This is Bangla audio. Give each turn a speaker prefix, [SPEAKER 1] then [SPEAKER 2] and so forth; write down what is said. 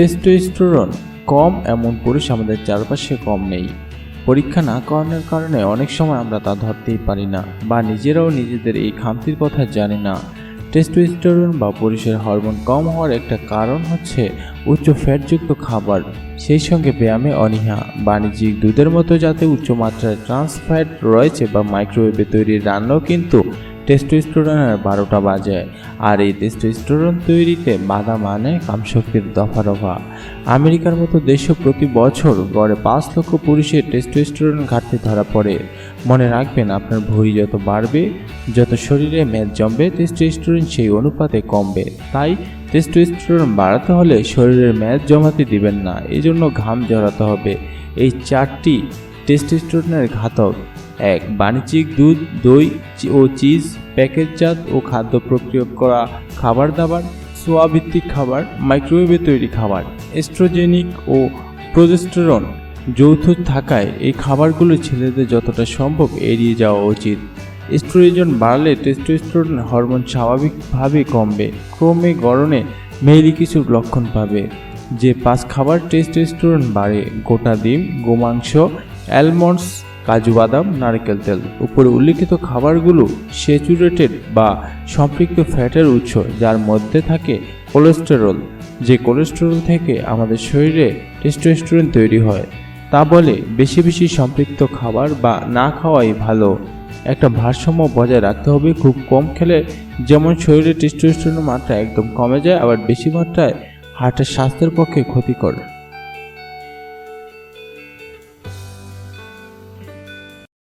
[SPEAKER 1] টেস্টোস্টেরন কম এমন পুরুষ আমাদের চারপাশে কম নেই। পরীক্ষা না করানোর কারণে অনেক সময় আমরা তা ধরতেই পারি না বা নিজেরাও নিজেদের এই খামতির কথা জানি না। টেস্টোস্টেরন বা পুরুষের হরমোন কম হওয়ার একটা কারণ হচ্ছে উচ্চ ফ্যাটযুক্ত খাবার, সেই সঙ্গে ব্যায়ামে অনীহা। বাণিজ্যিক দুধের মতো যাতে উচ্চ মাত্রায় ট্রান্স ফ্যাট রয়েছে বা মাইক্রোওয়েভে তৈরি রান্নাও কিন্তু টেস্টোস্টেরনের বারোটা বাজে আর এই টেস্টোস্টেরন তৈরিতে বাধা মানে কামশক্তির দফা রফা আমেরিকার মতো দেশে প্রতি বছর গড়ে পাঁচ লক্ষ পুরুষের টেস্টোস্টেরন ঘাটতি ধরা পড়ে। মনে রাখবেন, আপনার ভুঁড়ি যত বাড়বে, যত শরীরে মেদ জমবে টেস্টোস্টেরন সেই অনুপাতে কমবে। তাই টেস্টোস্টেরন বাড়াতে হলে শরীরের মেদ জমাতে দিবেন না। এই জন্য ঘাম জড়াতে হবে। এই চারটি টেস্ট টেস্টোস্টেরনের ঘাতক এক, বাণিজ্যিক দুধ, দই ও চিজ প্যাকেটজাত ও খাদ্য প্রক্রিয়া করা খাবার দাবার সোয়াভিত্তিক খাবার, মাইক্রোওয়েভে তৈরি খাবার, এস্ট্রোজেনিক ও প্রোজেস্টেরন যৌথ থাকায় এই খাবারগুলো ছেলেদের যতটা সম্ভব এড়িয়ে যাওয়া উচিত। এস্ট্রোজেন বাড়লে টেস্টোস্টেরন হরমোন স্বাভাবিকভাবে কমবে, ক্রমে গড়নে মেয়েলি কিছু লক্ষণ পাবে। যে পাঁচ খাবার টেস্টোস্টেরন বাড়ে, গোটা ডিম, গোমাংস, অ্যালমন্ডস কাজু বাদাম, নারকেল তেল। উপরে উল্লিখিত খাবারগুলো স্যাচুরেটেড বা সম্পৃক্ত ফ্যাটের উৎস, যার মধ্যে থাকে কোলেস্টেরল, যে কোলেস্টেরল থেকে আমাদের শরীরে টেস্টোস্টেরন তৈরি হয়। তা বলে বেশি বেশি সম্পৃক্ত খাবার বা না খাওয়াই ভালো। একটা ভারসাম্য বজায় রাখতে হবে, খুব কম খেলে যেমন শরীরে টেস্টোস্টেরনের মাত্রা একদম কমে যায়, আবার বেশি মাত্রায় হার্টের স্বাস্থ্যের পক্ষে ক্ষতিকর।